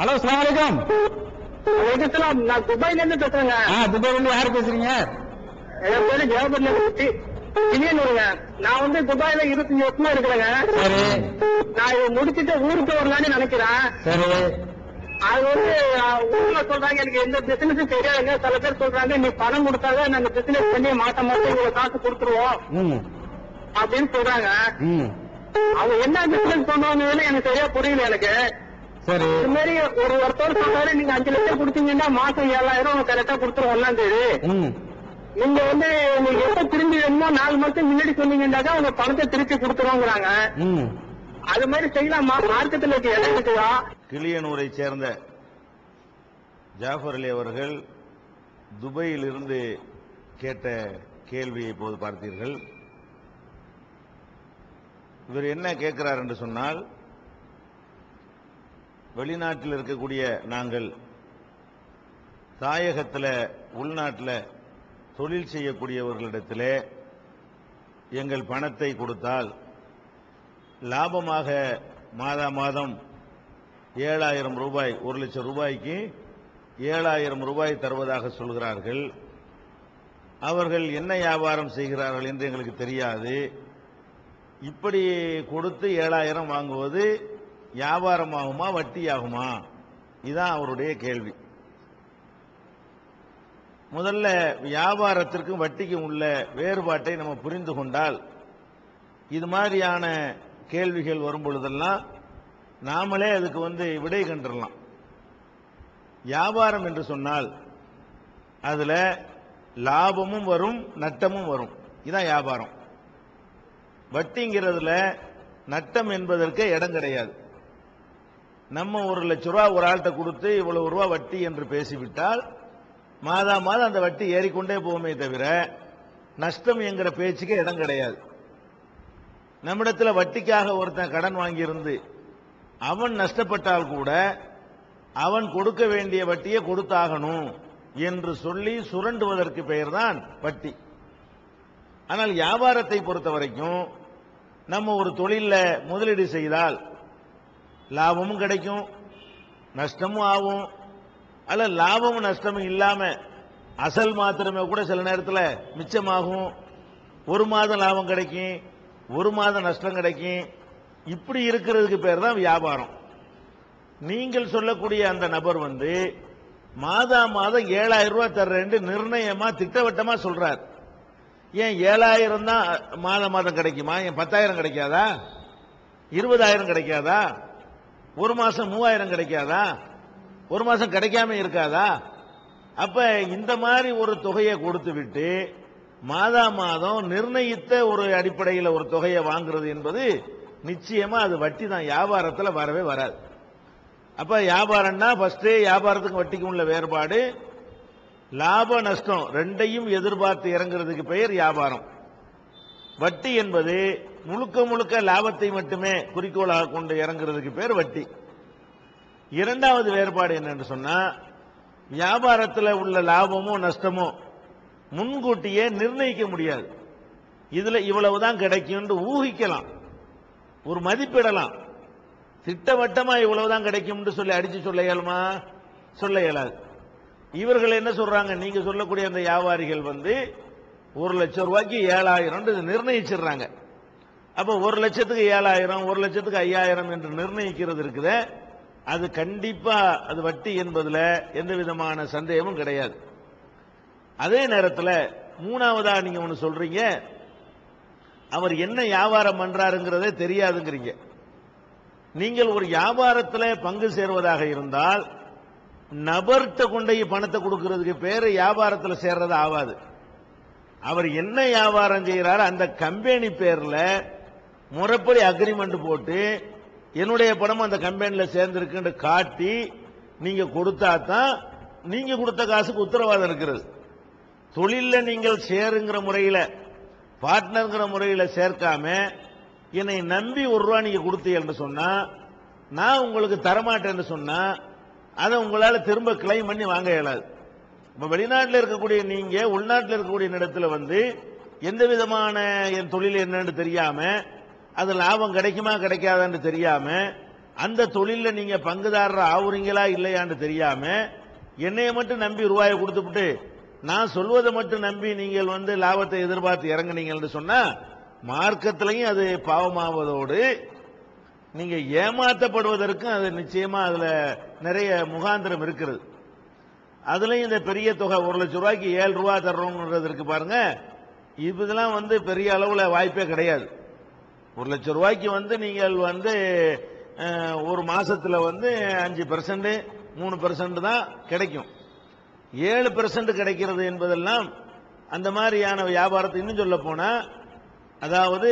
Hello அஸ்ஸலாமு அலைக்கும். வணக்கம் நான் துபாயில இருந்து பேசுறேங்க. ஆ துபாயில இருந்து யார் பேசுறீங்க? என் பேரு ஜவஹர்ல இனியனூருங்க நான் வந்து துபாயில இருபத்தஞ்சு வருஷமா இருக்கிறேங்க. சரி. நான் இதை முடிச்சிட்டு ஊருக்கு வரலான்னு நினைக்கிறேன். சரி. அது வந்து ஊர்ல சொல்றாங்க எனக்கு எந்த பிசினஸும் தெரியாதுங்க. சில பேர் சொல்றாங்க நீ பணம் கொடுத்தாங்க நாங்க பிசினஸ் பண்ணி மாசம் மாசம் இவ்வளவு காசு கொடுத்துருவோம். அப்படின்னு சொல்றாங்க. அவங்க என்ன பிசினஸ் பண்ணுவாங்கன்னு எனக்கு சரியா புரியல எனக்கு. சரி. இது மாதிரி ஒரு ஒருத்தர் சொல்றாரு நீங்க அஞ்சு லட்சம் கொடுத்தீங்கன்னா மாசம் ஏழாயிரம் கரெக்டா கொடுத்துருவோம் ஒன்னாம் தேதி. நீங்க வந்து நீங்க எப்ப திரும்பி வேணுமோ நாலு மாசம் முன்னாடி சொன்னீங்கன்னாக்கா உங்க பணத்தை திருப்பி கொடுத்துருவோங்கிறாங்க. அது மாதிரி செய்யலாமா. மார்க்கெட்ல இருக்க இடம் இருக்குதா கிளியனூரை சேர்ந்த ஜாஃபர் அலி அவர்கள் துபாயில் இருந்து கேட்ட கேள்வியை இப்போது பார்த்தீர்கள். இவர் என்ன கேட்கிறார் என்று சொன்னால் வெளிநாட்டில் இருக்கக்கூடிய நாங்கள் தாயகத்தில் உள்நாட்டில் தொழில் செய்யக்கூடியவர்களிடத்திலே எங்கள் பணத்தை கொடுத்தால் லாபமாக மாதா மாதம் ஏழாயிரம் ரூபாய் ஒரு லட்சம் ரூபாய்க்கு ஏழாயிரம் ரூபாய் தருவதாக சொல்கிறார்கள். அவர்கள் என்ன வியாபாரம் செய்கிறார்கள் என்று எங்களுக்கு தெரியாது. இப்படி கொடுத்து ஏழாயிரம் வாங்குவது வியாபாரமாகுமா வட்டியாகுமா? இதுதான் அவருடைய கேள்வி. முதல்ல வியாபாரத்திற்கும் வட்டிக்கும் உள்ள வேறுபாட்டை நம்ம புரிந்து கொண்டால் இது மாதிரியான கேள்விகள் வரும் பொழுதெல்லாம் நாமளே அதுக்கு வந்து விடை கண்டுடலாம் வியாபாரம் என்று சொன்னால் அதில் லாபமும் வரும் நட்டமும் வரும். இதான் வியாபாரம். வட்டிங்கிறதுல நட்டம் என்பதற்கு இடம் கிடையாது. நம்ம ஒரு லட்ச ரூபா ஒரு ஆள்கிட்ட கொடுத்து இவ்வளவு ரூபா வட்டி என்று பேசிவிட்டால் மாதா மாதம் அந்த வட்டி ஏறிக்கொண்டே போகுமே தவிர நஷ்டம் என்கிற பேச்சுக்கு இடம் கிடையாது. நம்மிடத்தில் வட்டிக்காக ஒருத்தன் கடன் வாங்கியிருந்து அவன் நஷ்டப்பட்டால் கூட அவன் கொடுக்க வேண்டிய வட்டியை கொடுத்தாகணும் என்று சொல்லி சுரண்டுவதற்கு பெயர்தான் வட்டி. ஆனால் வியாபாரத்தை பொறுத்த வரைக்கும் நம்ம ஒரு தொழிலில் முதலீடு செய்தால் லாபமும் கிடைக்கும் நஷ்டமும் ஆகும். அல்ல லாபமும் நஷ்டமும் இல்லாமல் அசல் மாத்திரமே கூட சில நேரத்தில் மிச்சமாகும். ஒரு மாதம் லாபம் கிடைக்கும் ஒரு மாதம் நஷ்டம் கிடைக்கும். இப்படி இருக்கிறதுக்கு பேர் தான் வியாபாரம். நீங்கள் சொல்லக்கூடிய அந்த நபர் வந்து மாதா மாதம் ஏழாயிரம் ரூபாய் தர்றேன்னு நிர்ணயமா திட்டவட்டமா சொல்றார். ஏன் ஏழாயிரம் தான் மாதம் மாதம் கிடைக்குமா? ஏன் பத்தாயிரம் கிடைக்காதா? இருபதாயிரம் கிடைக்காதா? ஒரு மாசம் மூவாயிரம் கிடைக்காதா? ஒரு மாசம் கிடைக்காம இருக்காதா? அப்ப இந்த மாதிரி ஒரு தொகையை கொடுத்து விட்டு மாதா மாதம் நிர்ணயித்த ஒரு அடிப்படையில் ஒரு தொகையை வாங்குறது என்பது நிச்சயமா அது வட்டி தான். வியாபாரத்தில் வரவே வராது. அப்ப வியாபாரம்னா ஃபர்ஸ்டே வியாபாரத்துக்கும் வட்டிக்கும் உள்ள வேறுபாடு. லாப நஷ்டம் ரெண்டையும் எதிர்பார்த்து இறங்குறதுக்கு பெயர் வியாபாரம். வட்டி என்பது முழுக்க முழுக்க லாபத்தை மட்டுமே குறிக்கோளாக கொண்டு இறங்குறதுக்கு பேர் வட்டி. இரண்டாவது வேறுபாடு என்னன்னு சொன்னா வியாபாரத்தில் உள்ள லாபமோ நஷ்டமோ முன்கூட்டியே நிர்ணயிக்க முடியாது. இதுல இவ்வளவுதான் கிடைக்கும்னு ஊகிக்கலாம். ஒரு மதிப்பிடலாம். திட்டவட்டமா இவ்வளவுதான் கிடைக்கும்னு சொல்லி அடிச்சு சொல்ல இயலுமா? சொல்ல இயலாது. இவர்கள் என்ன சொல்றாங்க? நீங்க சொல்லக்கூடிய அந்த வியாபாரிகள் வந்து ஒரு லட்சம் ரூபாய்க்கு ஏழாயிரம் நிர்ணயிச்சிடுறாங்க. அப்போ ஒரு லட்சத்துக்கு ஏழாயிரம் ஒரு லட்சத்துக்கு ஐயாயிரம் என்று நிர்ணயிக்கிறது இருக்குது. அது கண்டிப்பா அது வட்டி என்பதுல எந்த விதமான சந்தேகமும் கிடையாது. அதே நேரத்தில் மூணாவதா நீங்க ஒன்று சொல்றீங்க. அவர் என்ன வியாபாரம் பண்றாருங்கிறதே தெரியாதுங்கிறீங்க. நீங்கள் ஒரு வியாபாரத்தில் பங்கு சேர்வதாக இருந்தால் நபர்கிட்ட கொண்டு பணத்தை கொடுக்கறதுக்கு பேர் வியாபாரத்தில் சேர்றது ஆகாது அவர் என்ன வியாபாரம் செய்யறாரு அந்த கம்பெனி பேர்ல முறைப்படி அக்ரிமெண்ட் போட்டு என்னுடைய பணம் அந்த கம்பெனியில் சேர்ந்திருக்குன்னு காட்டி நீங்க கொடுத்தா தான் நீங்க கொடுத்த காசுக்கு உத்தரவாதம் இருக்கிறது. தொழிலில் நீங்கள் சேருங்கிற முறையில் பார்ட்னருங்கிற முறையில் சேர்க்காம என்னை நம்பி ஒரு ரூபா நீங்க கொடுத்தீங்கன்னு சொன்னா நான் உங்களுக்கு தரமாட்டேன்னு சொன்னா அதை உங்களால் திரும்ப கிளைம் பண்ணி வாங்க இயலாது. இப்போ வெளிநாட்டில் இருக்கக்கூடிய நீங்க உள்நாட்டில் இருக்கக்கூடிய இடத்துல வந்து எந்த விதமான என் தொழில் என்னன்னு தெரியாம அது லாபம் கிடைக்குமா கிடைக்காதான்னு தெரியாம அந்த தொழிலில் நீங்க பங்குதாரர் ஆகுறீங்களா இல்லையான்னு தெரியாம என்னையை மட்டும் நம்பி ரூபாயை கொடுத்துவிட்டு நான் சொல்வதை மட்டும் நம்பி நீங்கள் வந்து லாபத்தை எதிர்பார்த்து இறங்குனீங்கன்னு சொன்னா மார்க்கத்திலையும் அது பாவமாவதோடு நீங்க ஏமாற்றப்படுவதற்கும் அது நிச்சயமா அதுல நிறைய முகாந்திரம் இருக்கிறது. அதுலயும் இந்த பெரிய தொகை ஒரு லட்சம் ரூபாய்க்கு ஏழு ரூபா தர்றோங்கிறது இருக்கு பாருங்க இதெல்லாம் வந்து பெரிய அளவுல வாய்ப்பே கிடையாது. ஒரு லட்சம் ரூபாய்க்கு வந்து நீங்கள் வந்து ஒரு மாசத்துல வந்து அஞ்சு பெர்சன்ட் மூணு பெர்சன்ட் தான் கிடைக்கும். ஏழு பெர்சன்ட் கிடைக்கிறது என்பதெல்லாம் அந்த மாதிரியான வியாபாரத்தை இன்னும் சொல்ல போனா அதாவது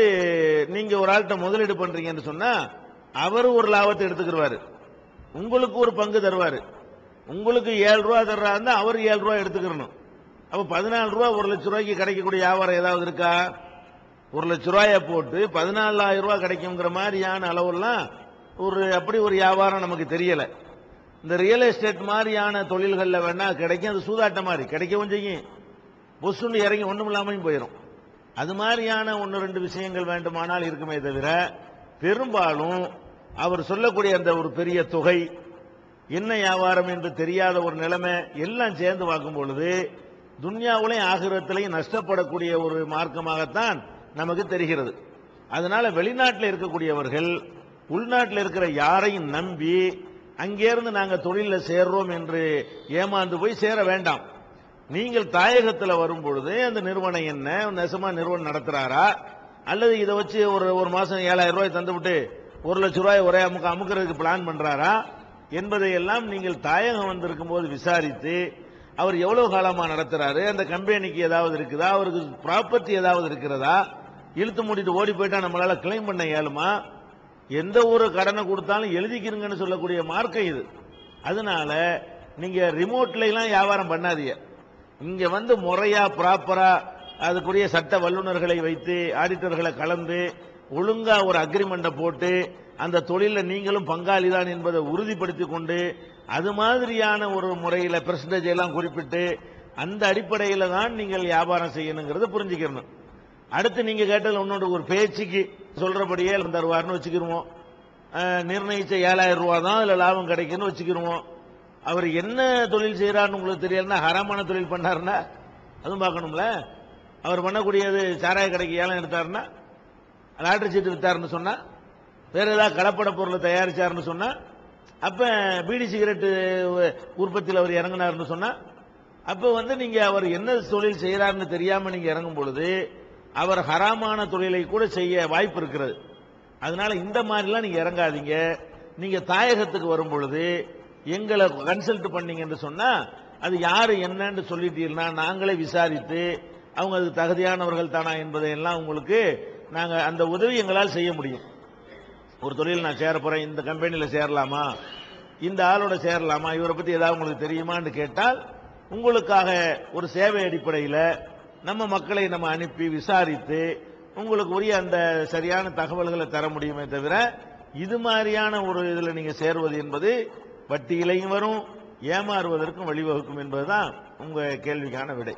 நீங்க ஒரு ஆள்கிட்ட முதலீடு பண்றீங்கன்னு சொன்னா அவர் ஒரு லாபத்தை எடுத்துக்கிடுவாரு உங்களுக்கு ஒரு பங்கு தருவாரு. உங்களுக்கு ஏழு ரூபா தர்றாருந்தா அவர் ஏழு ரூபா எடுத்துக்கிறணும். அப்போ பதினாலு ரூபா ஒரு லட்ச ரூபாய்க்கு கிடைக்கக்கூடிய வியாபாரம் ஏதாவது இருக்கா? ஒரு லட்ச ரூபாயை போட்டு பதினாலாயிரம் ரூபா கிடைக்குங்கிற மாதிரியான அளவெல்லாம் ஒரு அப்படி ஒரு வியாபாரம் நமக்கு தெரியலை. இந்த ரியல் எஸ்டேட் மாதிரியான தொழில்களில் வேணால் கிடைக்கும். அது சூதாட்ட மாதிரி. கிடைக்கவும் செய்யும். பொசுன்னு இறங்கி ஒன்றும் இல்லாமையும் போயிடும் அது மாதிரியான ஒன்று ரெண்டு விஷயங்கள் வேண்டுமானால் இருக்குமே தவிர பெரும்பாலும் அவர் சொல்லக்கூடிய அந்த ஒரு பெரிய தொகை என்ன வியாபாரம் என்று தெரியாத ஒரு நிலைமை எல்லாம் சேர்ந்து பார்க்கும் பொழுது துன்யாவிலையும் ஆகிரத்திலையும் நஷ்டப்படக்கூடிய ஒரு மார்க்கமாகத்தான் நமக்கு தெரிகிறது. அதனால வெளிநாட்டில் இருக்கக்கூடியவர்கள் உள்நாட்டில் இருக்கிற யாரையும் நம்பி அங்கேருந்து நாங்கள் தொழிலில் சேர்றோம் என்று ஏமாந்து போய் சேர வேண்டாம். நீங்கள் தாயகத்தில் வரும் பொழுது அந்த நிறுவனம் என்ன? நெசமா நிறுவனம் நடத்துறாரா? அல்லது இதை வச்சு ஒரு ஒரு மாசம் ஏழாயிரம் ரூபாய் தந்துவிட்டு ஒரு லட்சம் ரூபாய் ஒரே அமுக்க அமுக்கிறதுக்கு பிளான் பண்றாரா? என்பதையெல்லாம் நீங்கள் தாயகம் வந்திருக்கும் போது விசாரித்து அவர் எவ்வளவு காலமாக நடத்துறாரு? அந்த கம்பெனிக்கு ஏதாவது இருக்குதா? அவருக்கு ப்ராப்பர்ட்டி ஏதாவது இருக்கிறதா? இழுத்து மூடிட்டு ஓடி போயிட்டா நம்மளால கிளைம் பண்ண இயலுமா? எந்த ஒரு கடனை கொடுத்தாலும் எழுதிக்கிறங்கன்னு சொல்லக்கூடிய மார்க்கம் இது. அதனால நீங்க ரிமோட்ல எல்லாம் வியாபாரம் பண்ணாதீங்க. இங்க வந்து முறையா ப்ராப்பரா அதுக்குரிய சட்ட வல்லுநர்களை வைத்து ஆடிட்டர்களை கலந்து ஒழுங்கா ஒரு அக்ரிமெண்ட்டை போட்டு அந்த தொழிலில் நீங்களும் பங்காளி தான் என்பதை உறுதிப்படுத்தி கொண்டு அது மாதிரியான ஒரு முறையில் பெர்சன்டேஜ் எல்லாம் குறிப்பிட்டு அந்த அடிப்படையில் தான் நீங்கள் வியாபாரம் செய்யணுங்கிறத புரிஞ்சுக்கணும் அடுத்து நீங்கள் கேட்டது இன்னொரு ஒரு பேச்சுக்கு சொல்கிறபடியே தருவார்னு வச்சுக்கிருவோம். நிர்ணயித்த ஏழாயிரம் ரூபா தான் அதில் லாபம் கிடைக்குன்னு வச்சுக்கிருவோம். அவர் என்ன தொழில் செய்யறாருன்னு உங்களுக்கு தெரியலன்னா ஹராமான தொழில் பண்ணாருன்னா அதுவும் பார்க்கணும்ல. அவர் பண்ணக்கூடியது சாராய கடைக்கு ஏலம் எடுத்தாருன்னா லாட்ரி சீட்டு வித்தாருன்னு சொன்னால் வேற ஏதாவது கலப்பட பொருளை தயாரிச்சாருன்னு சொன்னா அப்ப பீடி சிகரெட்டு உற்பத்தியில் அவர் இறங்கினார்னு சொன்னா அப்ப வந்து நீங்க அவர் என்ன தொழில் செய்யறாருன்னு தெரியாம நீங்க இறங்கும் பொழுது அவர் ஹராமான தொழிலை கூட செய்ய வாய்ப்பு இருக்கிறது. அதனால இந்த மாதிரிலாம் நீங்க இறங்காதீங்க. நீங்க தாயகத்துக்கு வரும் பொழுது எங்களை கன்சல்ட் பண்ணீங்கன்னு சொன்னா அது யாரு என்னன்னு சொல்லிட்டீங்கன்னா நாங்களே விசாரித்து அவங்க அதுக்கு தகுதியானவர்கள் தானா என்பதை எல்லாம் உங்களுக்கு நாங்கள் அந்த உதவி எங்களால் செய்ய முடியும். ஒரு தொழில் நான் சேர போகிறேன் இந்த கம்பெனியில் சேரலாமா? இந்த ஆளோட சேரலாமா? இவரை பற்றி ஏதாவது உங்களுக்கு தெரியுமான்னு கேட்டால் உங்களுக்காக ஒரு சேவை அடிப்படையில் நம்ம மக்களை நம்ம அனுப்பி விசாரித்து உங்களுக்கு உரிய அந்த சரியான தகவல்களை தர முடியுமே தவிர இது மாதிரியான ஒரு இதில் நீங்கள் சேருவது என்பது வட்டியிலையும் வரும் ஏமாறுவதற்கும் வழிவகுக்கும் என்பதுதான் உங்கள் கேள்விக்கான விடை.